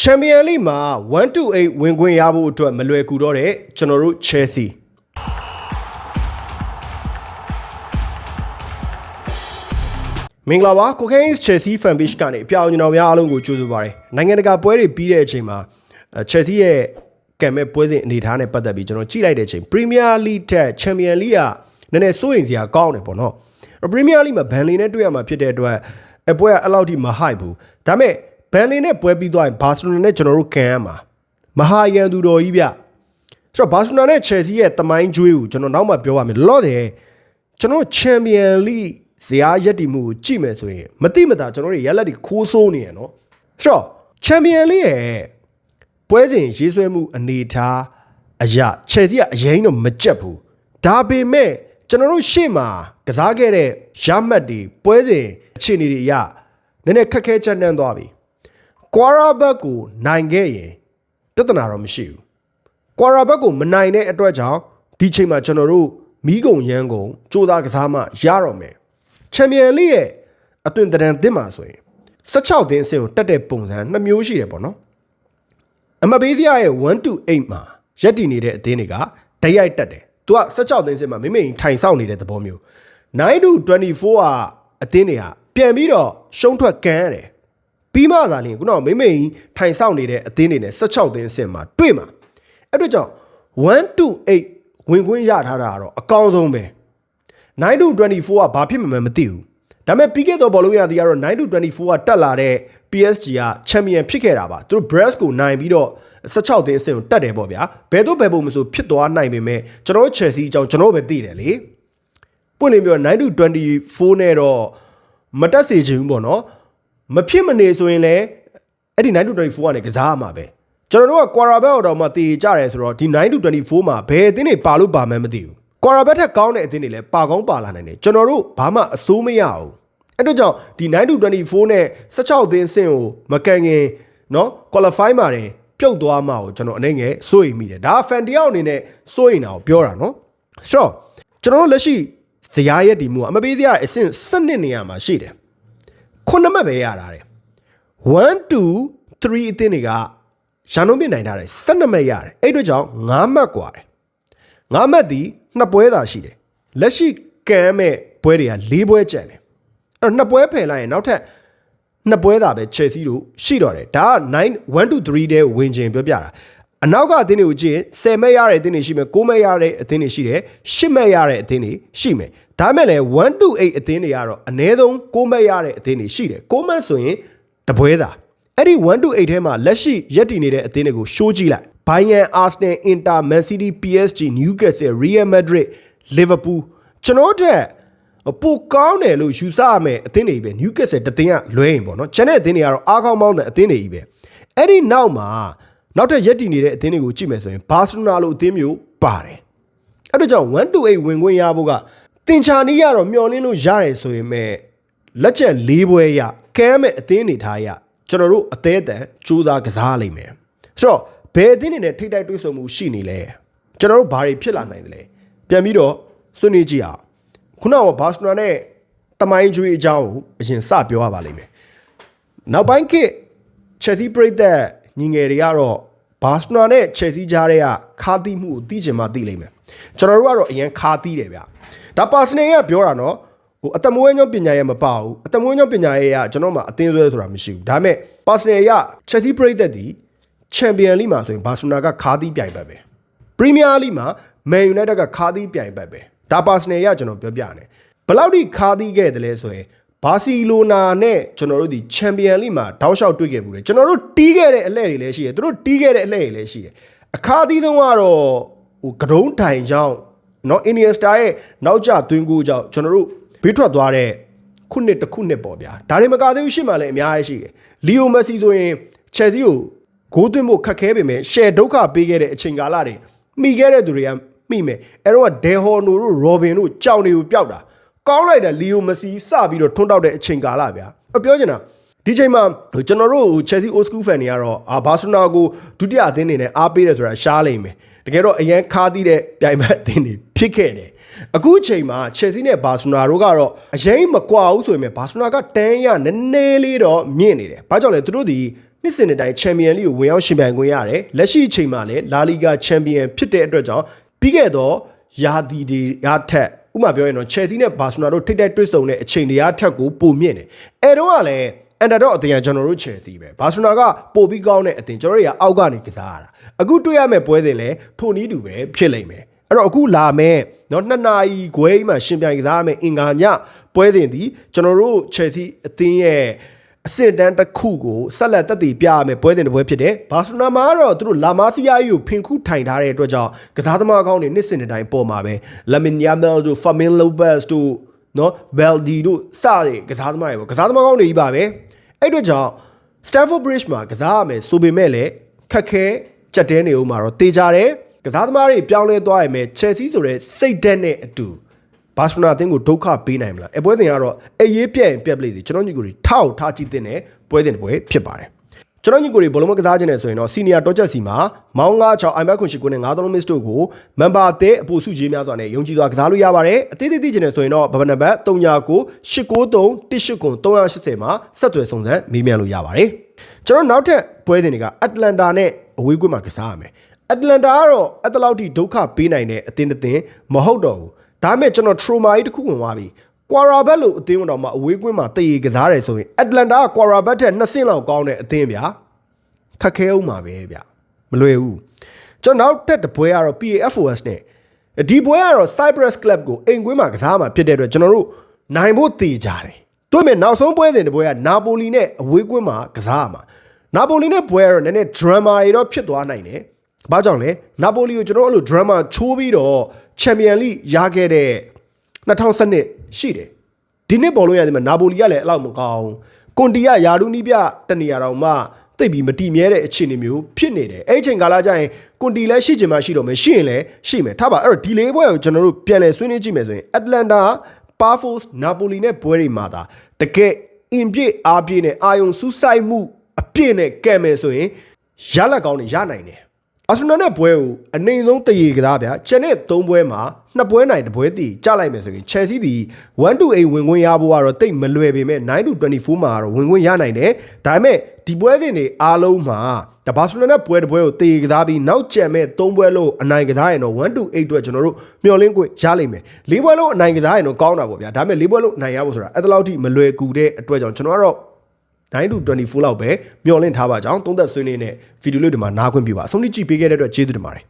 ချန်ပီယံလိမှာ1-8ဝင်ခွင့်ရဖို့အတွက်မလွယ်ကူတော့တဲ့ကျွန်တော်တို့ Chelsea မင်္ဂလာပါကိုကိန်း Chelsea fan page ကနေအပြောင်းကျွန်တော်များအားလုံးကိုကြိုဆိုပါရစေနိုင်ငံတကာပွဲတွေပြီးတဲ့အချိန်မှာအဲ Chelsea ရဲ့ကံမဲ့ပွဲစဉ်အနေအထားနဲ့ပတ်သက်ပြီးကျွန်တော်ကြည့်လိုက်တဲ့အချိန် Premier League ထက် Champion League ကနည်းနည်းစိုးရိမ်စရာကောင်းတယ်ပေါ့နော်အဲ့ Premier League မှာဘန်လီနဲ့တွေ့ရမှာဖြစ်တဲ့အတွက်အပွဲကအဲ့လောက်ထိမဟိုက်ဘူးဒါပေမဲ့ ဘန်လီနဲ့ပွဲပြီးသွားရင်ဘာစီလိုနာနဲ့ကျွန်တော်တို့ကန်ရမှာမဟာရန်သူတော်ကြီးဗျဆိုတော့ဘာစီလိုနာနဲ့ Chelsea ရဲ့တမိုင်းကျွေးကိုကျွန်တော်နောက်မှပြောပါမယ်လော့တယ်ကျွန်တော်ချန်ပီယံလိဇာတ်ရက်တီမှုကိုကြည့်မယ်ဆိုရင်မတိမတာကျွန်တော်တို့ရက်လက်တွေခိုးဆိုးနေရနော်ဆိုတော့ချန်ပီယံလိရဲ့ပွဲစဉ်ရေးဆွဲမှုအနေထားအရာ Chelsea ကအရင်တော့မကြက်ဘူးဒါပေမဲ့ကျွန်တော်တို့ရှေ့မှာကစားခဲ့တဲ့ရမှတ်တွေပွဲစဉ်အခြေအနေတွေအရနည်းနည်းခက်ခဲချက်နှံ့သွားပြီ ကွာရာဘက်ကိုနိုင်ခဲ့ရင်ပြဿနာတော့မရှိဘူးကွာရာဘက်ကိုမနိုင်တဲ့အတွက်ကြောင့်ဒီချိန်မှာကျွန်တော်တို့မီးကုံရမ်းကုံစူးသားကစားမှရတော့မယ်ချန်ပီယံလိရဲ့အသွင်သဏ္ဍာန်သစ်မှာဆိုရင်16သင်းအဆင့်ကိုတက်တဲ့ပုံစံနှစ်မျိုးရှိတယ်ပေါ့နော်အမဘေးစရရဲ့1 to 8မှာရက်တည်နေတဲ့အသင်းတွေကဓာတ်ရိုက်တက်တယ်သူက16သင်းအဆင့်မှာမိမိထိုင်ဆောင်နေတဲ့သဘောမျိုး9 to 24ကအသင်းတွေကပြန်ပြီးတော့ရှုံးထွက်ကန်းရတယ် ပြီးမှသာလျှင်ခုနကမိမိထိုင်ဆောင်နေတဲ့အသင်းတွေနဲ့16သင်းအဆင့်မှာတွေ့မှာအဲ့တော့ကြောင့်1 to 8ဝင်ခွင့်ရထားတာကတော့အကောင်းဆုံးပဲ9 to 24ကဘာဖြစ်မှမမသိဘူးဒါပေမဲ့ပြီးခဲ့သောဘောလုံးရသည်ကတော့9 to 24ကတက်လာတဲ့ PSG ကချန်ပီယံဖြစ်ခဲ့တာပါသူတို့ Brest ကိုနိုင်ပြီးတော့16သင်းအဆင့်ကိုတက်တယ်ပေါ့ဗျာဘယ်တော့ဘယ်ပုံမဆိုဖြစ်သွားနိုင်ပေမဲ့ကျွန်တော်တို့ Chelsea အကြောင်းကျွန်တော်တို့ပဲသိတယ်လေပွင့်လင်းပြော9 to 24နဲ့တော့မတက်စေချင်ဘူးပေါ့နော် မဖြစ်မနေဆိုရင်လည်းအဲ့ဒီ9 to 24ကနေကစားရမှာပဲကျွန်တော်တို့က Quara Bet တော့မှတည်ကြတယ်ဆိုတော့ဒီ9 to 24မှာဘယ်အသင်းတွေပါလို့ပါမှန်းမသိဘူး Quara Bet ထက်ကောင်းတဲ့အသင်းတွေလည်းပါကောင်းပါလာနိုင်တယ်ကျွန်တော်တို့ဘာမှအစိုးမရဘူးအဲ့တော့ကြောင့်ဒီ9 to 24နဲ့16သင်းဆင့်ကိုမကန်ခင်เนาะ qualify မှာတယ်ပြုတ်သွားမှာကိုကျွန်တော်အနေငယ်စိုးရိမ်မိတယ်ဒါက fan တယောက်အနေနဲ့စိုးရိမ်တာကိုပြောတာเนาะဆိုတော့ကျွန်တော်တို့လက်ရှိဇယားရက်ဒီမှုကအမပေးစရာအဆင့်7နေရာမှာရှိတယ် ခုနှစ်မှတ်ပဲရတာတယ်1 2 3အသင်းတွေကရန်လုံးပြနိုင်ထားတယ်12မှတ်ရတယ်အဲ့အတွက်ကြောင့်9မှတ်กว่าတယ်9မှတ်ဒီနှစ်ပွဲသာရှိတယ်လက်ရှိကမ်းမဲ့ပွဲတွေက၄ပွဲကျန်တယ်အဲ့တော့နှစ်ပွဲဖယ်လိုက်ရင်နောက်ထပ်နှစ်ပွဲသာပဲ Chelsea တို့ရှိတော့တယ်ဒါက9 1 to 3တဲ့ဝင်ခြင်းပြောပြတာ အနောက်ကအသင်းတွေကိုကြည့်ရင်10မှတ်ရတဲ့အသင်းတွေရှိမယ်9မှတ်ရတဲ့အသင်းတွေရှိတယ်10မှတ်ရတဲ့အသင်းတွေရှိမယ်ဒါမဲ့လည်း1 to 8အသင်းတွေကတော့အနည်းဆုံး9မှတ်ရတဲ့အသင်းတွေရှိတယ်9မှတ်ဆိုရင်တပွဲသာအဲ့ဒီ1 to 8ထဲမှာလက်ရှိရက်တည်နေတဲ့အသင်းတွေကိုရှိုးကြည့်လိုက်ဘိုင်ယန်အာဆနယ်အင်တာမန်စီးတီး PSG နယူးကက်ဆယ်ရီယယ်မက်ဒရစ်လီဗာပူးကျွန်တော်တို့ပိုကောင်းတယ်လို့ယူဆရမယ်အသင်းတွေပဲနယူးကက်ဆယ်တသင်းကလွဲရင်ပေါ့နော်ကျန်တဲ့အသင်းတွေကတော့အားကောင်းပေါင်းတဲ့အသင်းတွေကြီးပဲအဲ့ဒီနောက်မှာ နောက်ထပ်ရက်တည်နေတဲ့အသင်းတွေကိုကြည့်မယ်ဆိုရင်ဘာစီလိုနာလိုအသင်းမျိုးပါတယ်အဲ့တော့ကြောင့်1 to 8ဝင်ခွင့်ရဖို့ကတင်ချာနီးရတော့မျောလင်းလို့ရတယ်ဆိုရင်မဲ့လက်ချက်၄ပွဲရကမ်းမဲ့အသင်းနေထားရကျွန်တော်တို့အသေးအတန်စူးစမ်းကစားလိမ့်မယ်ဆိုတော့ဘယ်အသင်းတွေနဲ့ထိတ်တိုက်တွေ့ဆုံမှုရှိနေလဲကျွန်တော်တို့ဘာတွေဖြစ်လာနိုင်သလဲပြန်ပြီးတော့ဆွေးနွေးကြည့်အောင်ခုနကဘာစနာနဲ့တမိုင်းကျွေးအကြောင်းကိုအရင်စပြောရပါလိမ့်မယ်နောက်ပိုင်းခေတ် Chelsea ပရိသတ် ညီငယ်တွေကတော့ဘာစနာနဲ့ Chelsea ကြားထဲကခါသီးမှုကိုသိချင်မှသိလိမ့်မယ်ကျွန်တော်တို့ကတော့အရင်ခါသီးတယ်ဗျဒါပါစနယ်ကပြောတာနော်ဟိုအတမွေးညောပညာရဲ့မပါဘူးအတမွေးညောပညာရဲ့ကကျွန်တော်မှအသင်းဆွဲဆိုတာမရှိဘူးဒါပေမဲ့ personal ရ Chelsea ပရိသတ်ဒီ Champion League မှာဆိုရင်ဘာစီလိုနာကခါသီးပြိုင်ပတ်ပဲ Premier League မှာ Man United ကခါသီးပြိုင်ပတ်ပဲဒါ personal ရကျွန်တော်ပြောပြတယ်ဘယ်လောက်ထိခါသီးခဲ့တယ်လဲဆိုရင် ဘာစီလိုနာနဲ့ကျွန်တော်တို့ဒီချန်ပီယံလိမှာတောက်လျှောက်တွေ့ခဲ့ဘူးတယ်ကျွန်တော်တို့တီးခဲ့တဲ့အလှည့်တွေလည်းရှိတယ်သူတို့တီးခဲ့တဲ့အလှည့်တွေလည်းရှိတယ်အခါသီးဆုံးကတော့ဟိုကဒုံးထိုင်ကြောင့်နော်အင်နီယန်စတာရဲ့နောက်ကျသွင်းကူကြောင့်ကျွန်တော်တို့ဘေးထွက်သွားတဲ့ခုနှစ်တစ်ခုနှစ်ပေါ့ဗျာဒါတွေမကသေးဘူးရှစ်မှလည်းအများကြီးရှိတယ်လီယိုမက်ဆီဆိုရင်ချယ်ဆီကိုဂိုးသွင်းဖို့ခက်ခဲပေမဲ့ရှယ်ဒုက္ခပေးခဲ့တဲ့အချိန်ကာလတွေမိခဲ့တဲ့သူတွေကမိမယ်အဲတော့ကဒေဟော်နိုတို့ရောဘင်တို့ကြောင်တွေကိုပျောက်တာ ကောင်းလိုက်တဲ့လီယိုမက်ဆီစပြီးတော့ထွန်းတောက်တဲ့အချိန်ကာလဗျာအပြောချင်တာဒီချိန်မှာကျွန်တော်တို့ Chelsea old school fan တွေကတော့အာဘာစီလိုနာကိုဒုတိယအသင်းနေနဲ့အားပေးတယ်ဆိုတာရှားလိမ့်မယ်တကယ်တော့အရန်ခါသီးတဲ့ပြိုင်ဘက်အသင်းတွေဖြစ်ခဲ့တယ်အခုချိန်မှာ Chelsea နဲ့ Barcelona တို့ကတော့အရင်မကွာဘူးဆိုရင်ဘာစီလိုနာကတန်းရနည်းနည်းလေးတော့မြင့်နေတယ်။ဘာကြောင့်လဲသူတို့ဒီနှစ်စဉ်တဲ့တိုင်းချန်ပီယံလိကိုဝင်ရောက်ရှင်ပြိုင်ခွင့်ရတယ်လက်ရှိအချိန်မှာလည်းလာလီဂါချန်ပီယံဖြစ်တဲ့အတွက်ကြောင့်ပြီးခဲ့တော့ယာဒီဒီရထက် ဥပမာပြောရင်တော့ချယ်ဆီနဲ့ဘာစီလိုနာတို့ထိတ်တိုက်တွေ့ဆုံတဲ့အချိန်တွေအထက်ကိုပုံမြင့်တယ်အဲတော့ကလည်းအန်တာတော့အတင်ကကျွန်တော်တို့ချယ်ဆီပဲဘာစီလိုနာကပိုပြီးကောင်းတဲ့အတင်ကျွန်တော်တို့ကအောက်ကနေကစားရတာအခုတွေ့ရမယ့်ပွဲစဉ်လည်းထိုနည်းတူပဲဖြစ်လိမ့်မယ်အဲ့တော့အခုလာမဲ့เนาะနှစ်နာရီခွဲကြီးမှာရှင်ပြိုင်ကစားရမယ့်အင်္ဂါညပွဲစဉ်ဒီကျွန်တော်တို့ချယ်ဆီအသင်းရဲ့ အဆင့်တန်းတစ်ခုကိုဆက်လက်တက်တည်ပြရမယ်ပွဲစဉ်တစ်ပွဲဖြစ်တယ်။ဘာစီလိုနာမှာကတော့သူတို့လာမာစီယာကြီးကိုဖင်ခုထိုင်ထားတဲ့အတွက်ကြောင့်ကစားသမားကောင်းတွေနှစ်စဉ်တစ်တိုင်းပေါ်မှာပဲ။ Lamin Yamal တို့ Fermin Lopez တို့နော် Baldi တို့စတဲ့ကစားသမားတွေပေါ့။ကစားသမားကောင်းတွေကြီးပါပဲ။အဲ့အတွက်ကြောင့် Stamford Bridge မှာကစားရမယ်ဆိုပေမဲ့လည်းခက်ခဲကြက်တဲနေဦးမှာတော့တေးကြတယ်။ကစားသမားတွေပြောင်းလဲသွားရမယ် Chelsea ဆိုတဲ့စိတ်ဓာတ်နဲ့အတူ ဘာစနာအသင်းကိုဒုက္ခပေးနိုင်မလားအပွဲတင်ကတော့အရေးပြက်ရင်ပြက်ပလေးစီကျွန်တော်ညီကိုတွေထောက်ထားကြည့်တဲ့ပွဲတင်တဲ့ပွဲဖြစ်ပါတယ်ကျွန်တော်ညီကိုတွေဘလုံးမကစားခြင်းနဲ့ဆိုရင်တော့စီနီယာတော့ချက်စီမှာမောင်း96 iMac ခွန်ရှိကိုနဲ့93 miss တို့ကိုမန်ပါအသစ်အပူစုကြီးများစွာနဲ့ယုံကြည်စွာကစားလို့ရပါတယ်အသေးသေးသိခြင်းနဲ့ဆိုရင်တော့ဘဘနဘတ်39 893 189 380မှာဆက်သွယ်စုံစမ်းမေးမြန်းလို့ရပါတယ်ကျွန်တော်နောက်ထပ်ပွဲတင်တွေကအတ္တလန်တာနဲ့အဝေးကွင်းမှာကစားရမယ်အတ္တလန်တာကတော့အတ္တလောက်ထိဒုက္ခပေးနိုင်တဲ့အသင်းတစ်သင်းမဟုတ်တော့ဘူး ဒါပေမဲ့ကျွန်တော် trauma ကြီးတစ်ခုဝင်သွားပြီကွာရာဘတ်လို့အသင်းတော်မှာအဝေးကွင်းမှာတည်ရကစားတယ်ဆိုရင်အတ္တလန်တာကကွာရာဘတ်ထက်နှစ်ဆင့်လောက်ကောင်းတဲ့အသင်းဗျာခက်ခဲအောင်ပါပဲဗျမလွယ်ဘူးကျွန်တော်နောက်တက်တပွဲကတော့ PAFOS နဲ့ဒီပွဲကတော့ Cyprus Club ကိုအိမ်ကွင်းမှာကစားမှာဖြစ်တဲ့အတွက်ကျွန်တော်တို့နိုင်ဖို့တည်ကြတယ်တို့မဲ့နောက်ဆုံးပွဲစဉ်တပွဲကနာပိုလီနဲ့အဝေးကွင်းမှာကစားရမှာနာပိုလီနဲ့ပွဲကတော့နည်းနည်း drama တွေတော့ဖြစ်သွားနိုင်တယ် ဘာကြောင့်လဲနာပိုလီကိုကျွန်တော်အဲ့လို drama ချိုးပြီးတော့ချန်ပီယံလိရခဲ့တဲ့2012ရှိတယ်ဒီနှစ်ပေါ်လို့ရတယ်မှာနာပိုလီကလည်းအဲ့လောက်မကောင်းကွန်တီကယာရူနီးပြတနေရာတော်မှသိပ်ပြီးမတီမြဲတဲ့အခြေအနေမျိုးဖြစ်နေတယ်အဲ့ဒီအချိန်ကာလကျရင်ကွန်တီလည်းရှိချင်မှရှိတော့မယ်ရှိရင်လည်းရှိမယ်ထားပါအဲ့တော့ဒီလေးပွဲကိုကျွန်တော်တို့ပြန်လည်ဆွေးနွေးကြည့်မယ်ဆိုရင်အတ္တလန်တာပါဖိုးစ်နာပိုလီနဲ့ပွဲတွေမှာဒါတကယ်အင်ပြည့်အားပြည့်နဲ့အာယုံစူးစိုက်မှုအပြည့်နဲ့ကဲမယ်ဆိုရင်ရလက်ကောင်းတွေရနိုင်တယ် အာဆင်နယ်နဲ့ပွဲကိုအနေဆုံးတရေကစားဗျာချန်တဲ့၃ပွဲမှာနှစ်ပွဲနိုင်တစ်ပွဲတည်ကြလိုက်မယ်ဆိုရင် Chelsea ဒီ1-8ဝင်ခွင့်ရဖို့ကတော့တိတ်မလွယ်ပေမဲ့9-24မှာတော့ဝင်ခွင့်ရနိုင်တယ်ဒါပေမဲ့ဒီပွဲစဉ်တွေအားလုံးမှာဒါဘာစီလိုနာပွဲတစ်ပွဲကိုတည်ကစားပြီးနောက်ကျန်မဲ့၃ပွဲလုံးအနိုင်ကစားရင်တော့1-8အတွက်ကျွန်တော်တို့မျှော်လင့်ခွင့်ရလိမ့်မယ်၄ပွဲလုံးအနိုင်ကစားရင်တော့ကောင်းတာပေါ့ဗျာဒါပေမဲ့၄ပွဲလုံးအနိုင်ရဖို့ဆိုတာအဲ့ဒါလောက်ထိမလွယ်ကူတဲ့အတွက်ကြောင့်ကျွန်တော်ကတော့ 9 to 24လောက်ပဲမျှော်လင့်ထားပါကြောင်းသုံးသက်ဆွေးနွေးနေဗီဒီယိုလေးဒီမှာနားခွင့်ပြုပါအဆုံးထိကြည့်ပေးခဲ့တဲ့အတွက်ကျေးဇူးတင်ပါတယ်